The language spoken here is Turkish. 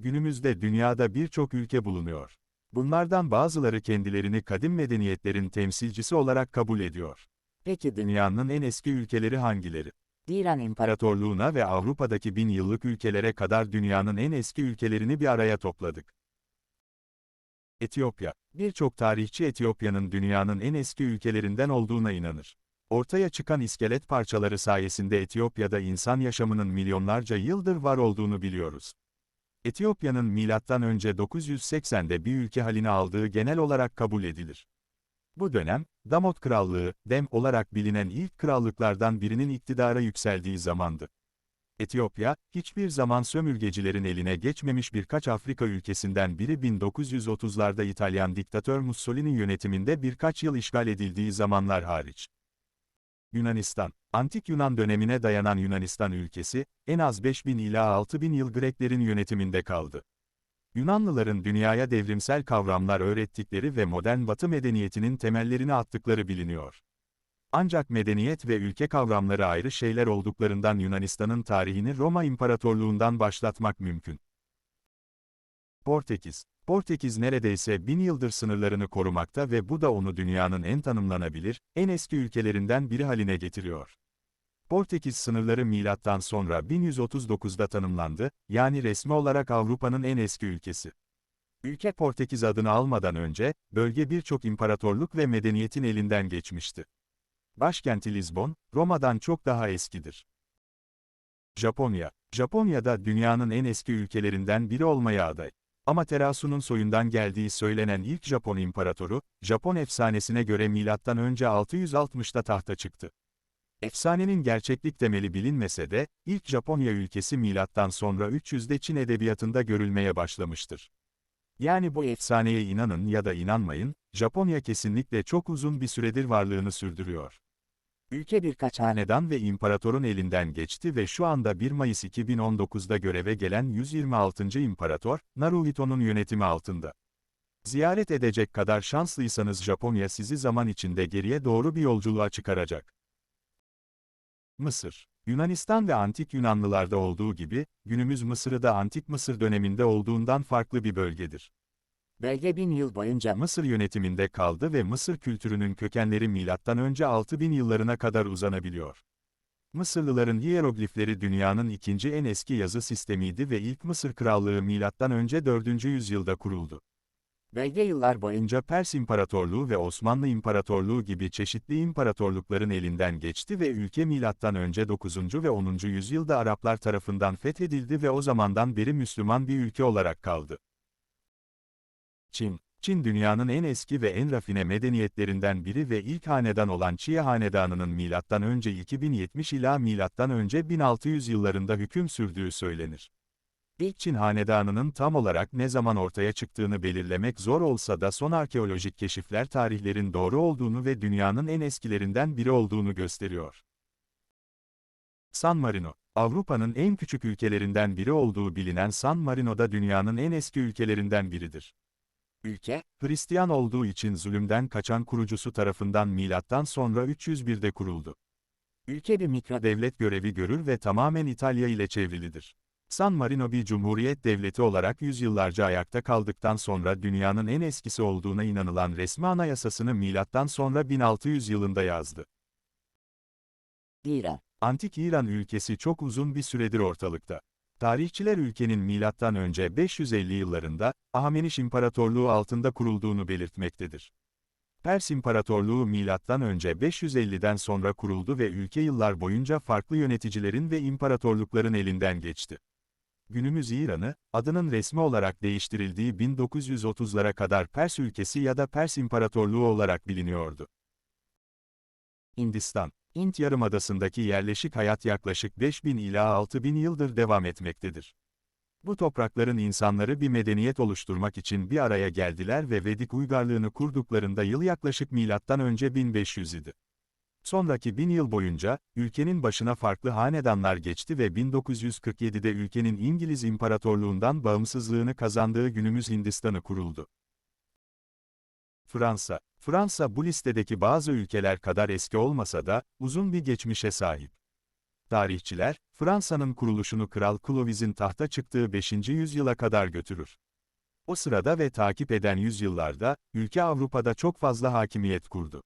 Günümüzde dünyada birçok ülke bulunuyor. Bunlardan bazıları kendilerini kadim medeniyetlerin temsilcisi olarak kabul ediyor. Peki dünyanın en eski ülkeleri hangileri? İran İmparatorluğuna ve Avrupa'daki bin yıllık ülkelere kadar dünyanın en eski ülkelerini bir araya topladık. Etiyopya. Birçok tarihçi Etiyopya'nın dünyanın en eski ülkelerinden olduğuna inanır. Ortaya çıkan iskelet parçaları sayesinde Etiyopya'da insan yaşamının milyonlarca yıldır var olduğunu biliyoruz. Etiyopya'nın milattan önce 980'de bir ülke halini aldığı genel olarak kabul edilir. Bu dönem, Damot Krallığı, Dem olarak bilinen ilk krallıklardan birinin iktidara yükseldiği zamandı. Etiyopya, hiçbir zaman sömürgecilerin eline geçmemiş birkaç Afrika ülkesinden biri 1930'larda İtalyan diktatör Mussolini yönetiminde birkaç yıl işgal edildiği zamanlar hariç. Yunanistan, Antik Yunan dönemine dayanan Yunanistan ülkesi, en az 5000 ila 6000 yıl Greklerin yönetiminde kaldı. Yunanlıların dünyaya devrimsel kavramlar öğrettikleri ve modern Batı medeniyetinin temellerini attıkları biliniyor. Ancak medeniyet ve ülke kavramları ayrı şeyler olduklarından Yunanistan'ın tarihini Roma İmparatorluğundan başlatmak mümkün. Portekiz Portekiz neredeyse bin yıldır sınırlarını korumakta ve bu da onu dünyanın en tanımlanabilir, en eski ülkelerinden biri haline getiriyor. Portekiz sınırları milattan sonra 1139'da tanımlandı, yani resmi olarak Avrupa'nın en eski ülkesi. Ülke Portekiz adını almadan önce, bölge birçok imparatorluk ve medeniyetin elinden geçmişti. Başkenti Lizbon, Roma'dan çok daha eskidir. Japonya Japonya'da dünyanın en eski ülkelerinden biri olmaya aday. Amaterasu'nun soyundan geldiği söylenen ilk Japon imparatoru, Japon efsanesine göre önce 660'da tahta çıktı. Efsanenin gerçeklik temeli bilinmese de, ilk Japonya ülkesi milattan sonra 300'de Çin edebiyatında görülmeye başlamıştır. Yani bu efsaneye inanın ya da inanmayın, Japonya kesinlikle çok uzun bir süredir varlığını sürdürüyor. Ülke birkaç hanedan ve imparatorun elinden geçti ve şu anda 1 Mayıs 2019'da göreve gelen 126. imparator, Naruhito'nun yönetimi altında. Ziyaret edecek kadar şanslıysanız Japonya sizi zaman içinde geriye doğru bir yolculuğa çıkaracak. Mısır Yunanistan ve Antik Yunanlılarda olduğu gibi, günümüz Mısır'ı da Antik Mısır döneminde olduğundan farklı bir bölgedir. Bölge bin yıl boyunca Mısır yönetiminde kaldı ve Mısır kültürünün kökenleri önce 6000 yıllarına kadar uzanabiliyor. Mısırlıların hiyeroglifleri dünyanın ikinci en eski yazı sistemiydi ve ilk Mısır Krallığı önce 4. yüzyılda kuruldu. bölge yıllar boyunca Pers İmparatorluğu ve Osmanlı İmparatorluğu gibi çeşitli imparatorlukların elinden geçti ve ülke önce 9. ve 10. yüzyılda Araplar tarafından fethedildi ve o zamandan beri Müslüman bir ülke olarak kaldı. Çin Çin dünyanın en eski ve en rafine medeniyetlerinden biri ve ilk hanedan olan Çiye Hanedanı'nın milattan önce 2070 ila milattan önce 1600 yıllarında hüküm sürdüğü söylenir. İlk Çin hanedanının tam olarak ne zaman ortaya çıktığını belirlemek zor olsa da son arkeolojik keşifler tarihlerin doğru olduğunu ve dünyanın en eskilerinden biri olduğunu gösteriyor. San Marino, Avrupa'nın en küçük ülkelerinden biri olduğu bilinen San Marino da dünyanın en eski ülkelerinden biridir. Ülke, Hristiyan olduğu için zulümden kaçan kurucusu tarafından milattan sonra 301'de kuruldu. ülke bir mikro Devlet görevi görür ve tamamen İtalya ile çevrilidir. San Marino bir cumhuriyet devleti olarak yüzyıllarca ayakta kaldıktan sonra dünyanın en eskisi olduğuna inanılan resmi anayasasını milattan sonra 1600 yılında yazdı. İran, Antik İran ülkesi çok uzun bir süredir ortalıkta. Tarihçiler ülkenin milattan önce 550 yıllarında Ahmeniş İmparatorluğu altında kurulduğunu belirtmektedir. Pers İmparatorluğu milattan önce 550'den sonra kuruldu ve ülke yıllar boyunca farklı yöneticilerin ve imparatorlukların elinden geçti. Günümüz İran'ı, adının resmi olarak değiştirildiği 1930'lara kadar Pers ülkesi ya da Pers İmparatorluğu olarak biliniyordu. Hindistan, Hint Yarımadası'ndaki yerleşik hayat yaklaşık 5000 ila 6000 yıldır devam etmektedir. Bu toprakların insanları bir medeniyet oluşturmak için bir araya geldiler ve Vedik uygarlığını kurduklarında yıl yaklaşık milattan önce 1500 idi. Sonraki bin yıl boyunca, ülkenin başına farklı hanedanlar geçti ve 1947'de ülkenin İngiliz İmparatorluğundan bağımsızlığını kazandığı günümüz Hindistan'ı kuruldu. Fransa Fransa bu listedeki bazı ülkeler kadar eski olmasa da, uzun bir geçmişe sahip. Tarihçiler, Fransa'nın kuruluşunu Kral Clovis'in tahta çıktığı 5. yüzyıla kadar götürür. O sırada ve takip eden yüzyıllarda, ülke Avrupa'da çok fazla hakimiyet kurdu.